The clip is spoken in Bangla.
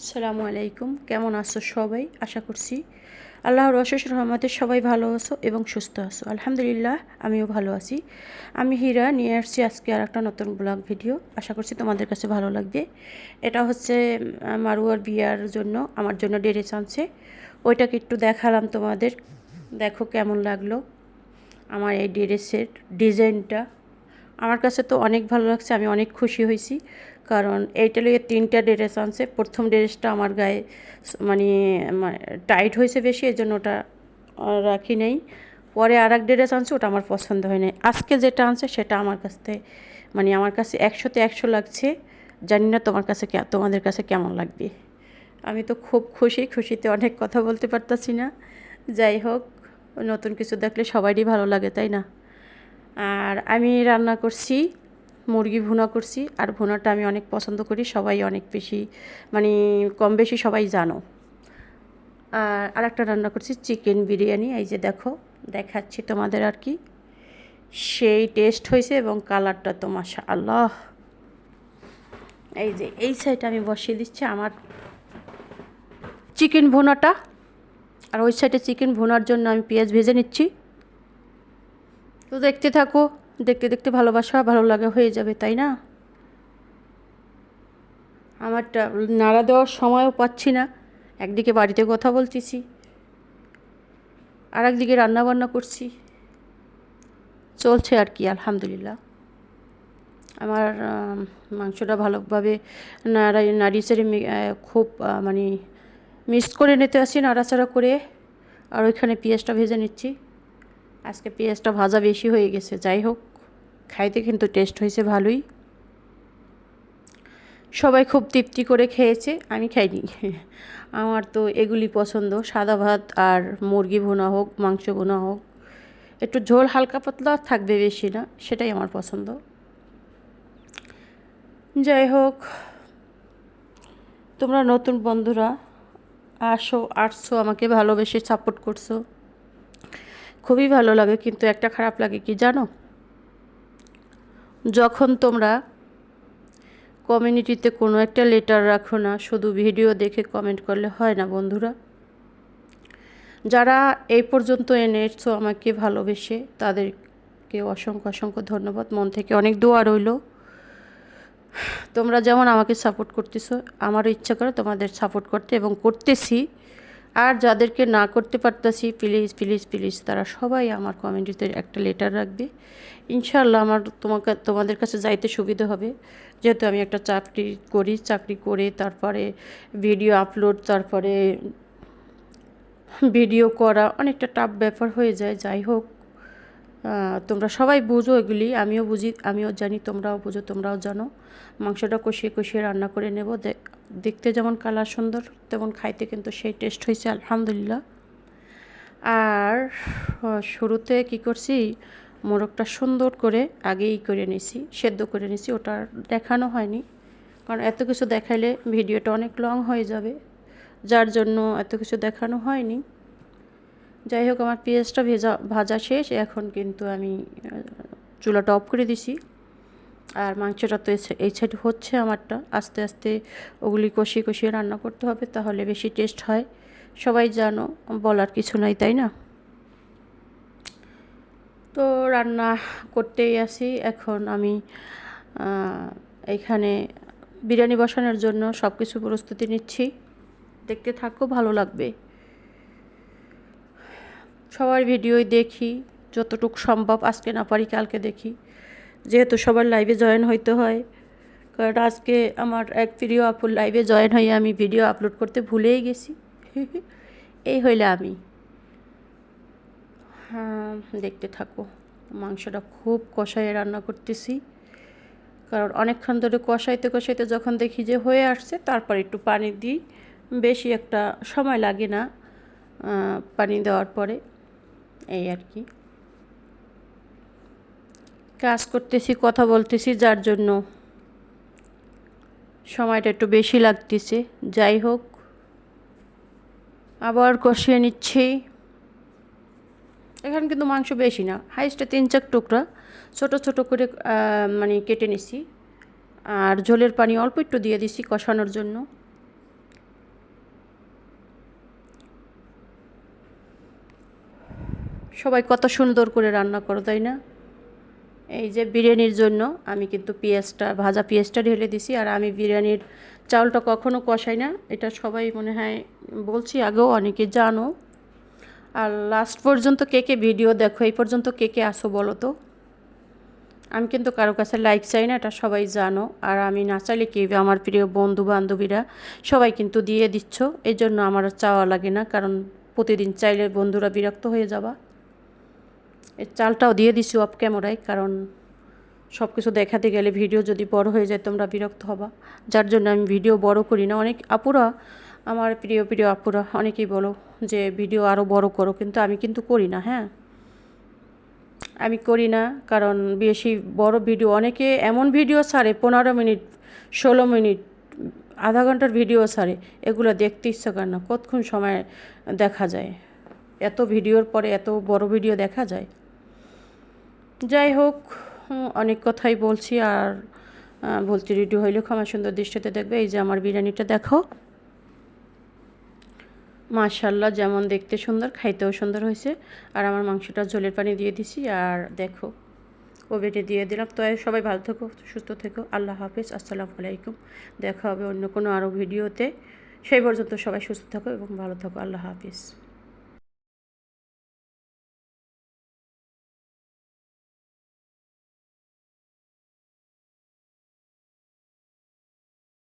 আসসালামু আলাইকুম। কেমন আছো সবাই? আশা করছি আল্লাহর অশেষ রহমতে সবাই ভালো আছো এবং সুস্থ আছো। আলহামদুলিল্লাহ, আমিও ভালো আছি। আমি হীরা, নিয়ে আসছি আজকে আর একটা নতুন ব্লগ ভিডিও। আশা করছি তোমাদের কাছে ভালো লাগবে। এটা হচ্ছে মারুয়ার বিয়ার জন্য, আমার জন্য ড্রেস আনছে ওইটাকে একটু দেখালাম তোমাদের। দেখো কেমন লাগল। আমার এই ড্রেসের ডিজাইনটা। আমার কাছে তো অনেক ভালো লাগছে, আমি অনেক খুশি হয়েছি। কারণ এইটা লিয়ে তিনটা ড্রেস আনছে। প্রথম ড্রেসটা আমার গায়ে মানে টাইট হয়েছে বেশি এই জন্য ওটা রাখি নেই। পরে আর এক ড্রেস আনছে, ওটা আমার পছন্দ হয় নাই। আজকে যেটা আনছে, সেটা আমার কাছে মানে আমার কাছে একশোতে একশো লাগছে। জানি না তোমার কাছে তোমাদের কাছে কেমন লাগবে। আমি তো খুব খুশি, খুশিতে অনেক কথা বলতে পারতাছি না। যাই হোক, নতুন কিছু দেখলে সবারই ভালো লাগে, তাই না? আর আমি রান্না করছি, মুরগি ভুনা করছি, আর ভুনাটা আমি অনেক পছন্দ করি, সবাই অনেক বেশি মানে কম বেশি সবাই জানো। আর আরেকটা রান্না করছি, চিকেন বিরিয়ানি, এই যে দেখো, দেখাচ্ছি তোমাদের আর কি। সেই টেস্ট হয়েছে এবং কালারটা তো মাশা আল্লাহ এই যে, এই সাইডে আমি বসিয়ে দিচ্ছি আমার চিকেন ভুনাটা। আর ওই সাইডে চিকেন ভুনার জন্য আমি পেঁয়াজ ভেজে নিচ্ছি। তো দেখতে থাকো, দেখতে দেখতে ভালোবাসা ভালো লাগা হয়ে যাবে, তাই না? আমারটা নাড়া দেওয়ার সময়ও পাচ্ছি না, একদিকে বাড়িতে কথা বলতেছি আর একদিকে রান্না বান্না করছি। চলছে আর কি, আলহামদুলিল্লাহ। আমার মাংসটা ভালোভাবে নাড়াই নাড়ি চেড়ে খুব মানে মিক্স করে নিতে আসি, নাড়াচাড়া করে, আর ওইখানে পেঁয়াজটা ভেজে নিচ্ছি। আজকে পেঁয়াজটা ভাজা বেশি হয়ে গেছে, যাই হোক, খাইতে কিন্তু টেস্ট হয়েছে ভালোই। সবাই খুব তৃপ্তি করে খেয়েছে, আমি খাইনি। আমার তো এগুলি পছন্দ, সাদা ভাত আর মুরগি ভুনা হোক, মাংস ভুনা হোক, একটু ঝোল হালকা পাতলা থাকবে বেশি না, সেটাই আমার পছন্দ। যাই হোক, তোমরা নতুন বন্ধুরা, আসো, আসছো, আমাকে ভালোবেসে সাপোর্ট করছ। খুবই ভালো লাগে, কিন্তু একটা খারাপ লাগে কি জানো? যখন তোমরা কমিউনিটিতে কোনো একটা লেটার রাখো না, শুধু ভিডিও দেখে কমেন্ট করলে হয় না বন্ধুরা। যারা এই পর্যন্ত এনেছো আমাকে ভালোবেসে, তাদেরকে অসংখ্য অসংখ্য ধন্যবাদ। মন থেকে অনেক দোয়া রইল। তোমরা যেমন আমাকে সাপোর্ট করতেছো, আমারও ইচ্ছা করে তোমাদের সাপোর্ট করতে এবং করতেছি। আর যাদেরকে না করতে পারতাছি প্লিজ প্লিজ প্লিজ তারা সবাই আমার কমেন্টিতে একটা লেটার রাখবে। ইনশাল্লাহ আমার তোমাকে, তোমাদের কাছে যাইতে সুবিধা হবে। যেহেতু আমি একটা চাকরি করি, চাকরি করে তারপরে ভিডিও আপলোড তারপরে ভিডিও করা অনেকটা টাফ ব্যাপার হয়ে যায়, যাই হোক। তোমরা সবাই বুঝো এগুলি, আমিও বুঝি, আমিও জানি, তোমরাও বুঝো, তোমরাও জানো। মাংসটা কষিয়ে কষিয়ে রান্না করে নেব। দেখতে যেমন কালার সুন্দর, তেমন খাইতে কিন্তু সেই টেস্ট হয়েছে আলহামদুলিল্লাহ। আর শুরুতে কি করছি, মোরগটা সুন্দর করে আগেই করে নিছি, সেদ্ধ করে নিছি, ওটা দেখানো হয়নি। কারণ এত কিছু দেখাইলে ভিডিওটা অনেক লং হয়ে যাবে, যার জন্য এত কিছু দেখানো হয়নি। যাই হোক, আমার পেঁয়াজটা ভেজা, ভাজা শেষ। এখন কিন্তু আমি চুলাটা অফ করে দিছি। আর মাংসটা তো এই সাইড হচ্ছে আমারটা। আস্তে আস্তে ওগুলি কষিয়ে কষিয়ে রান্না করতে হবে, তাহলে বেশি টেস্ট হয়। সবাই জানো, বলার কিছু নাই, তাই না? তো রান্না করতেই আসি এখন আমি এখানে বিরিয়ানি বসানোর জন্য সব কিছু প্রস্তুতি নিচ্ছি। দেখতে থাকো, ভালো লাগবে। সবার ভিডিওই দেখি, যতটুকু সম্ভব আজকে না পারি কালকে দেখি। যেহেতু সবার লাইভে জয়েন হইতে হয়, কারণ আজকে আমার এক প্রিয় আপুর লাইভে জয়েন হয়ে আমি ভিডিও আপলোড করতে ভুলেই গেছি। এই হইলে আমি। হ্যাঁ দেখতে থাকো, মাংসটা খুব কষাইয়ে রান্না করতেছি। কারণ অনেকক্ষণ ধরে কষাইতে কষাইতে যখন দেখি যে হয়ে আসছে, তারপর একটু পানি দিই। বেশি একটা সময় লাগে না পানি দেওয়ার পরে। এই আর কি। কাজ করতেছি, কথা বলতেছি, যার জন্য সময়টা একটু বেশি লাগতেছে। যাই হোক, আবার কষিয়ে নিচ্ছি। এখানে কিন্তু মাংস বেশি না, হাইস্টে তিন চার টুকরা, ছোট ছোট করে মানে কেটে নিছি। আর ঝোলের পানি অল্প একটু দিয়ে দিছি কষানোর জন্য। সবাই কত সুন্দর করে রান্না করো, তাই না? এই যে বিরিয়ানির জন্য আমি কিন্তু পেঁয়াজটা, ভাজা পেঁয়াজটা ঢেলে দিছি আর আমি বিরিয়ানির চাউলটা কখনো কষাই না। এটা সবাই মনে হয় বলছি আগেও, অনেকে জানো। আর লাস্ট পর্যন্ত কে কে ভিডিও দেখো, এই পর্যন্ত কে কে আসো বলো তো? আমি কিন্তু কারও কাছে লাইক চাই না, এটা সবাই জানো। আর আমি না চাইলে কি আমার প্রিয় বন্ধু বান্ধবীরা সবাই কিন্তু দিয়ে দিচ্ছ। এই জন্য আমার চাওয়া লাগে না, কারণ প্রতিদিন চাইলে বন্ধুরা বিরক্ত হয়ে যাবা। এই চালটাও দিয়ে দিছি অফ ক্যামেরায় কারণ সব কিছু দেখাতে গেলে ভিডিও যদি বড় হয়ে যায়, তোমরা বিরক্ত হবা। যার জন্য আমি ভিডিও বড় করি না। অনেক আপুরা, আমার প্রিয় প্রিয় আপুরা, অনেকেই বলো যে ভিডিও আরও বড় করো। কিন্তু আমি কিন্তু করি না হ্যাঁ? আমি করি না, কারণ বেশি বড় ভিডিও অনেকে এমন ভিডিও ছাড়ে, পনেরো মিনিট, ষোলো মিনিট, আধা ঘণ্টার ভিডিও ছাড়ে। এগুলো দেখতে ইচ্ছা করে না। কতক্ষণ সময় দেখা যায়? এত ভিডিওর পরে এত বড় ভিডিও দেখা যায়। যাই হোক অনেক কথাই বলছি আর আহ, বলতে রেডি হইলে ক্ষমা সুন্দর দৃষ্টিতে দেখবে এই যে আমার বিরিয়ানিটা দেখো। মাশাল্লাহ যেমন দেখতে সুন্দর খাইতেও সুন্দর হয়েছে। আর আমার মাংসটা ঝোলের পানি দিয়ে দিছি আর দেখো ওভেনে দিয়ে দিলাম। তো সবাই ভালো থেকো সুস্থ থেকো আল্লাহ হাফিজ আসসালামু আলাইকুম। দেখা হবে অন্য কোনো আরও ভিডিওতে। সেই পর্যন্ত সবাই সুস্থ থাকো এবং ভালো থাকো আল্লাহ হাফিজ।